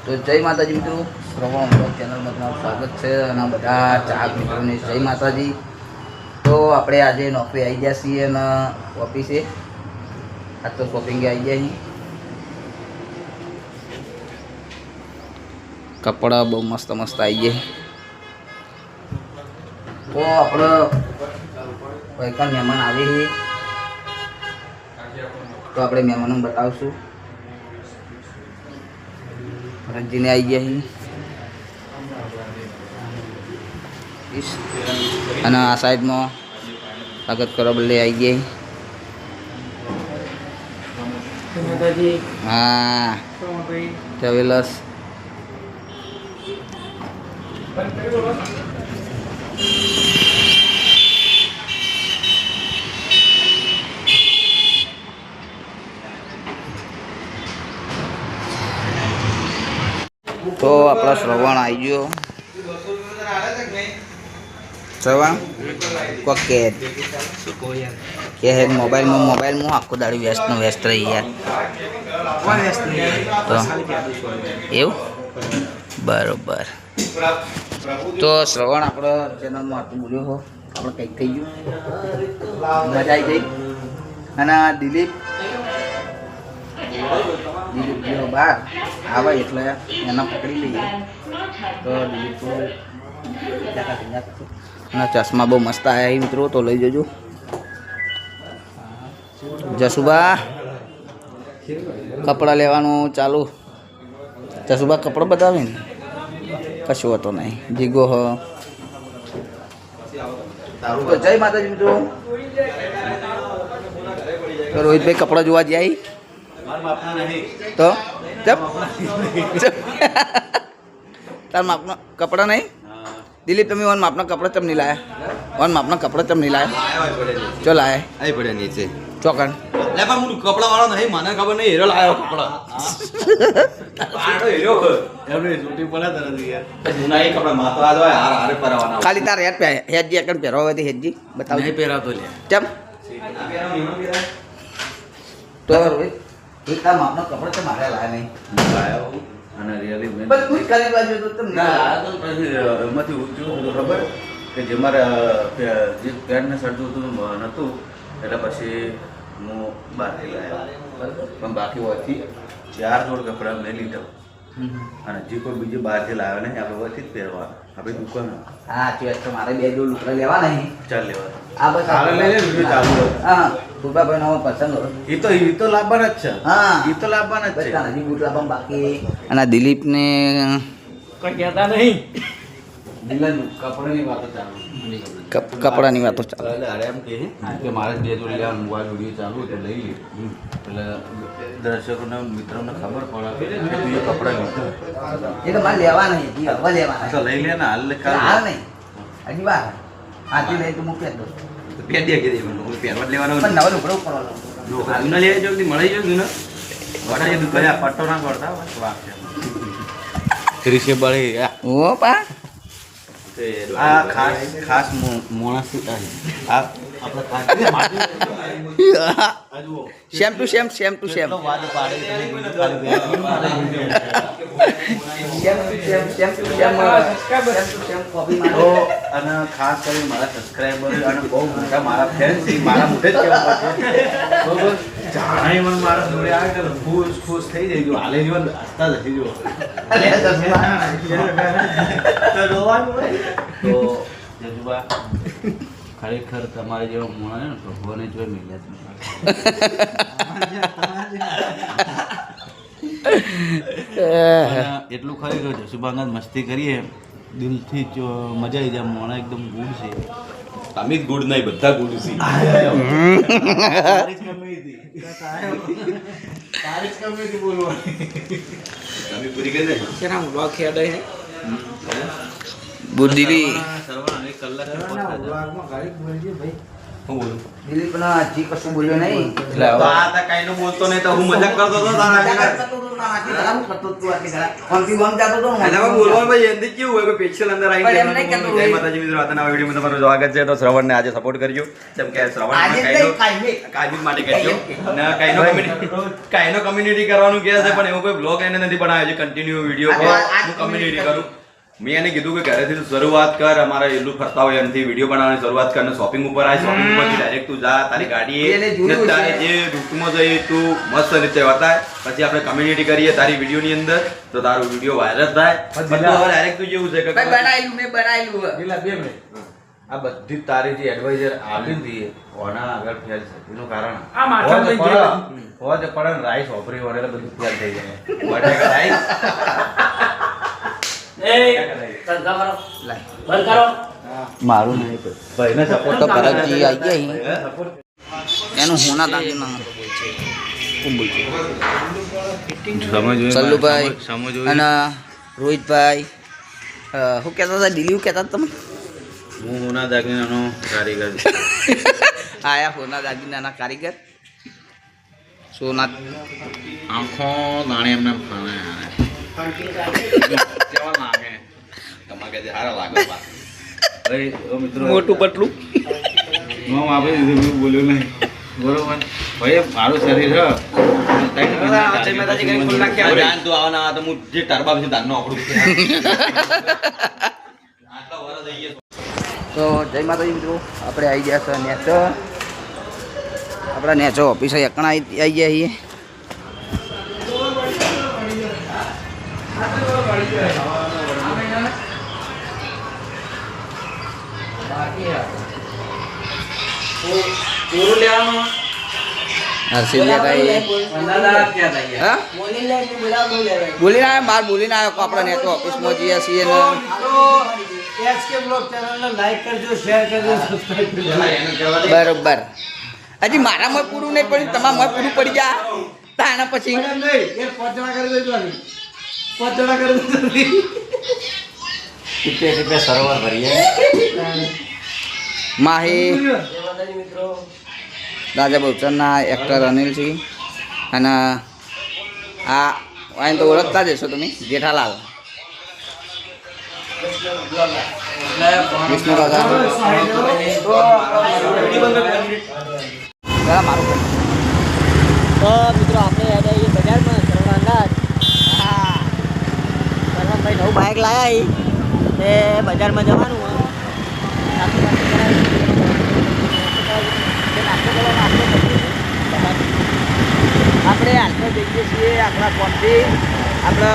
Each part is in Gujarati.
તો જય માતાજી મિત્રો, શ્રવણ બ્લોગ ચેનલમાં તમારું સ્વાગત છે અને બધા ચાહક મિત્રોને જય માતાજી. તો આપણે આજે નોકરી આવી ગયા છીએ અને ઓફિસે. આજ તો શોપિંગે આવી ગયા છીએ. કપડાં બહુ મસ્ત મસ્ત આવી ગયા તો આપણે કોઈ પણ મહેમાન આવે છે તો આપણે મહેમાનોને બતાવશું. રજીને આવી ગયા છીએ અને આ સાઈડમાં સ્વાગત કરો બદલે આવી ગયા. હા. ટ્રાવેલર્સ તો આપણો શ્રવણ આવી ગયો. શ્રવણ ઓકે કે હે મોબાઈલમાં મોબાઈલમાં આખો દાડી વ્યસ્તનો વ્યસ્ત રહી યાર તો? એવું? બરોબર. તો શ્રવણ આપણો ચેનલમાં આટલું બોલ્યો હો. આપણે કંઈક થઈ ગયું. મજા આવી ગઈ. અને દિલીપ દિલીપ બહાર આવે એટલે એને પકડી લઈએ. તો. અને ચશ્મા બહુ મસ્ત આવ્યા મિત્રો. તો લઈ જજો. જસુબા કપડાં લેવાનું ચાલુ. જસુબા કપડાં બતાવે ને? કશું હતો નહીં. જીગો હ. તો જય માતાજી મિત્રો. રોહિતભાઈ કપડાં જોવા જાય. તો? ચપ. તાર માપનો કપડા નહીં? દિલીપ તમે વન માપના કપડા ચમ નહીં લાયા? વન માપના કપડા ચમ નહીં લાયા? ચો લાયા? આવી પડ્યા નીચે. ચોકન. લે પણ હું કપડા વાળો નહીં મને ખબર નહીં હેરો લાયો કપડા. પાડો હેરો. એમને છૂટી પડ્યા તને યાર જૂના એ કપડા માતો આ હોય હાર હારે પરવાના ખાલી તાર હેડ હેડજી એકણ પહેરવા હોય તો હેડજી બતાવ નહીં પહેરાતો લે ચમ. તો રોહિત રોહિત તાર માપના કપડાં તો મારે લાયા નહીં. લાયો અને રિયલી મેં બસ તું કરી બાજુ તો તમને ના આ તો પછી એમાંથી ઊંચું હતું ખબર? કે જે મારે જે પેન્ટ ને સડતું હતું નહોતું એટલે પછી હું બહારથી લાયો. પણ બાકી હોયથી ચાર જોડ કપડા મેં લીધા. અને જે કોઈ બીજું બહારથી લાવે નહીં આપણે વચ્ચે જ પહેરવા આપણે દુકાન. હા સાચી વાત છે મારે બે જોડ લુગડા લેવા નહીં ચાલ લેવા આ બસ લઈ લે, ચાલુ. હા. ગુરબાભાઈ નો પસંદ હોય એ તો એ તો લાવવાના જ છે. હા. એ તો લાવવાના જ છે. બસ હજી બુટ લાવવા બાકી. અને દિલીપને કપડાની વાતો ચાલુ કપડાની વાતો ચાલે. એટલે અરે એમ કે મારે બે જોડી મોબાઈલ વીડિયો ચાલુ એટલે લઈ લે. એટલે દર્શકોને મિત્રોને ખબર પડે કે તું એ કપડાં લીધું. એ તો મારે લેવા નહીં હવે લેવા તો લઈ લે ને હાલ નહીં. હજી વાર હાથી લઈ તો મૂકી દો દે કે દેવાનું કોઈ પહેરવા જ લેવાનો પણ નવા લુગડો પડવાનો હાલ ના મળી જો ને વડા એ દુકાને પટ્ટો ના કરતા વાહ. ત્રીસે બળી ઓ પા આ ખાસ ખાસ માણસ આ same to same same to same. અને ખાસ કરી મારા સબસ્ક્રાઈબર અને બહુ મોટા મારા ફેન્સ મારા મોટે જ કહેવા બરોબર? જાણે મને મારા જોડે આવે તો ખુશ ખુશ થઈ જાય. જો હાલે જીવન હસતા જ હસી જો. તો જજુબા ખરેખર તમારે જેવો મોણા ને ભગવાને જોઈ મળ્યા અને એટલું ખરેખર જશુભાંગત મસ્તી કરીએ. દિલથી જ મજા આવી જાય. મોણા એકદમ ગુડ છે. તમે જ ગુડ નહીં બધા ગુડ છે. તમે હું બોલું? દિલીપના હજી કશું બોલ્યો નહીં. એટલે આ તા બોલતો નહીં તો હું મજાક કરતો તારા હતો, ના, ને, આજે સપોર્ટ કરજો. જેમ કે શ્રવણ જ માટે ને community- કાંઈનો community કરવાનું કહે છે પણ એવો કોઈ બ્લોગ એને નથી બનાવ્યો છે કન્ટિન્યુ વીડિયો કમ્યુનિટી કરું. મેં એને કીધું કે ઘરેથી તું શરૂઆત કર અમારે એટલું ફરતા હોય એમથી વીડિયો બનાવવાની શરૂઆત કર શોપિંગ ઉપર આવી શોપિંગ ઉપર ડાયરેક્ટ તું જા તારી ગાડી તારે જે રૂટમાં જઈ તું મસ્ત રીતે વર્તાય પછી આપણે કમ્યુનિટી કરીએ તારી વીડિયો ની અંદર તો તારો વીડિયો વાયરલ થાય. હવે ડાયરેક્ટ તું જેવું છે કે બનાવ્યું મેં બનાવ્યું બે મિનિટ. આ બધી તારી જે એડવાઇઝર આપી હતી ઓના આગળ ફેલ છે. એનું કારણ આ. માથા પડે, પડે રાઈસ વાપરી વડે બધું ફેલ થઈ જાય. બટાકા રાઈસ એ બંધ કરો લાય. બંધ કરો મારું નહીં તો ભરતજી આવી ગયા એનું હોના દાગીના કોણ બોલছে? સલ્લુભાઈ અને રોહિતભાઈ હું શું કહેતા હતા દિલીપ કહેતા તમે હું હોના દાગીનાનો કારીગર આયા હોના દાગીનાના કારીગર. સોના આંખો દાણે એમને ફાણે કેવા લાગે તમારે કે લાગે મોટું પટલું નામ આપી દીધું મેં બોલ્યો નહીં બરોબર ભાઈ મારું શરીર તું જય માતાજી મિત્રો, આપણે આવી ગયા છે નેચો આપણા નેચો ઓફિસે એકણા આવી ગયા છીએ. હર્ષિલ ના બાર બોલી ના બોલીને આવ્યો કે આપણે નેચો ઓફિસમાં જઈએ છીએ બરોબર હજી મારા પૂરું નહીં પડ્યું તમારામાં પૂરું પડી જા તાણા પછી ટીપે ટીપે સરોવર ભરીએ. માહી. રાજા બહુચરના એક્ટર અનિલ સિંહ અને આ અહીં તો ઓળખતા જ હશો તમે જેઠાલાલ. વિષ્ણુ કાકા મારું. તો મિત્રો આપણે બજારમાં સરવણભાઈ નવું બાઇક લાયા એ બજારમાં જવાનું હોય નાસ્તો બાસ્તો કરાવી. જે નાસ્તો કરવા નાસ્તો કરીએ. આપણે હાલમાં જઈએ છીએ આપણા કોમથી આપણે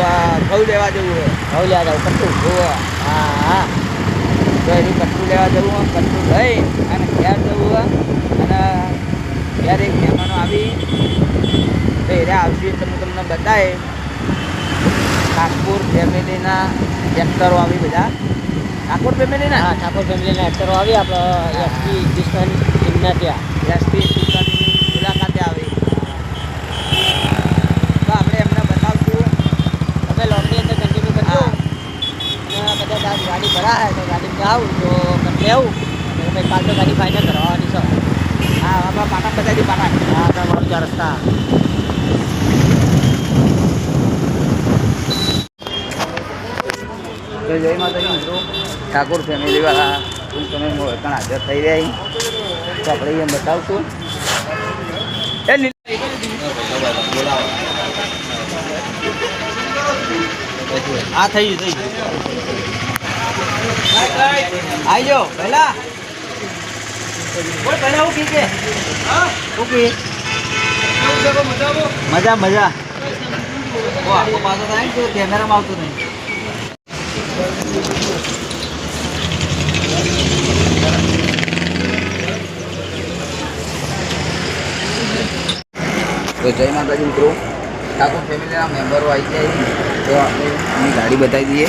અ, ઘઉં લેવા જવું હોય ઘઉં લેવા જાવ કટ્ટું હોવે. હા હા તો એનું કટ્ટું લેવા જવું હોય કટ્ટું લઈ અને ઘેર જવું હોય અને ઘેર એક મહેમાનો આવી તો એને આવશે તો હું તમને બતાવે નાગપુર ફેમિલીના એક્ટરો આવી બધા. નાગપુર ફેમિલીના? હા ઠાકોર ફેમિલીના એક્ટરો આવી આપણે એસપી કૃષ્ણ એમના ત્યાં. એસપી સ્પીકરની મુલાકાતે આવી. તો આપણે એમને બતાવશું. તમે લોનની અંદર કન્ટિન્યુ કરજો. અને કદાચ આજ ગાડી ભરાય તો ગાડી જાવ તો કરી લેવું. અને પછી કાલ તો ગાડી ફાઇનલ કરવાની છે. હા આપણા પાટા બતાવી પાટા હા આપણા મારું ચાર રસ્તા. તો જય માતાજી મિત્રો. ઠાકોર ફેમિલીવાળા ટૂંક સમયમાં વળકણ હાજર થઈ રહ્યા. તો આપણે એમ બતાવશું. લીલ- થઈ ગયું થઈ ગયું. આવી જાઓ, પહેલા. મજા મજા. પાછો થાય કેમેરામાં આવતું નહીં. તો જય માતાજી મિત્રો. ઠાકોર ફેમિલીના મેમ્બરો આવી જાય તો આપણે એની ગાડી બતાવી દઈએ.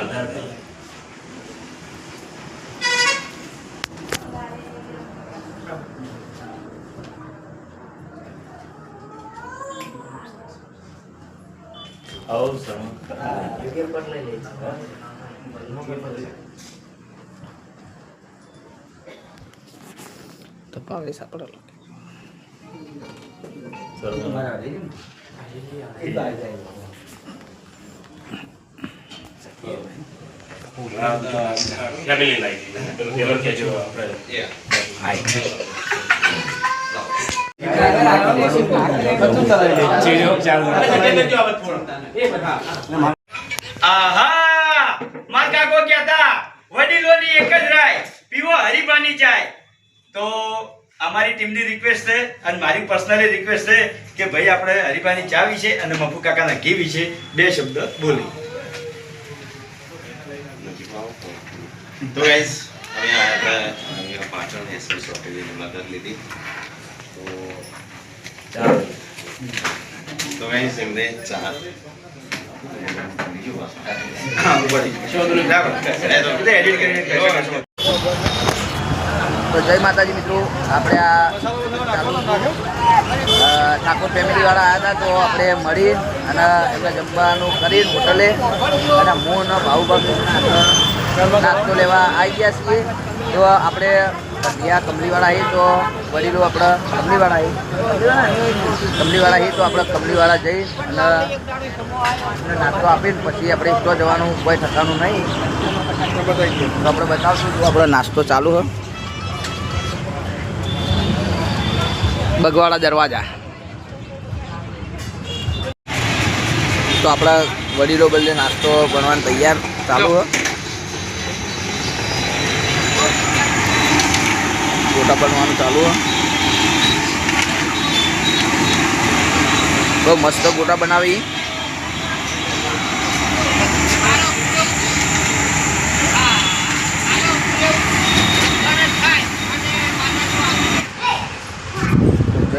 પાવે સાપડો ફેમિલી લાઈફ આહા! વડીલોની એક જ રાય. પીવો હરીબાની જાય તો અમારી ટીમની રિક્વેસ્ટ છે અને મારી પર્સનલી રિક્વેસ્ટ છે કે ભાઈ આપણે હરિભાની ચા વિશે અને મફુ કાકાના ઘી વિશે બે શબ્દ બોલી તો ગાઈઝ પાટણ એસએસ હોટેલની મદદ લીધી. તો તો ગાઈઝ એમને ચા બીજું એડિટ કરીને. તો જય માતાજી મિત્રો, આપણે આ ઠાકોર ફેમિલીવાળા આવ્યા હતા, તો આપણે મળી અને એમને જમવાનું કરીને હોટલે અને હું અને ભાઉભાભી નાસ્તો લેવા આવી ગયા છીએ. તો આપણે ત્યાં કમલીવાળા આવી તો વડીલો આપણે કમલીવાળા આવી કમલીવાળા આવી તો આપણે કમલીવાળા જઈ અને નાસ્તો આપીને પછી આપણે સ્ટો જવાનું, કોઈ થતાનું નહીં. તો આપણે બતાવશું આપણો નાસ્તો ચાલુ હોય બગવાડા દરવાજા. તો આપણા વડીલો બદલે નાસ્તો બનવાનું તૈયાર. ચાલુ ગોટા બનવાનું ચાલુ બહુ મસ્ત ગોટા બનાવી.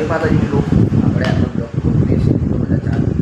કઈ બાજુ લો આપણે આટલો બ્લોક ટેસ્ટ બધા ચાલુ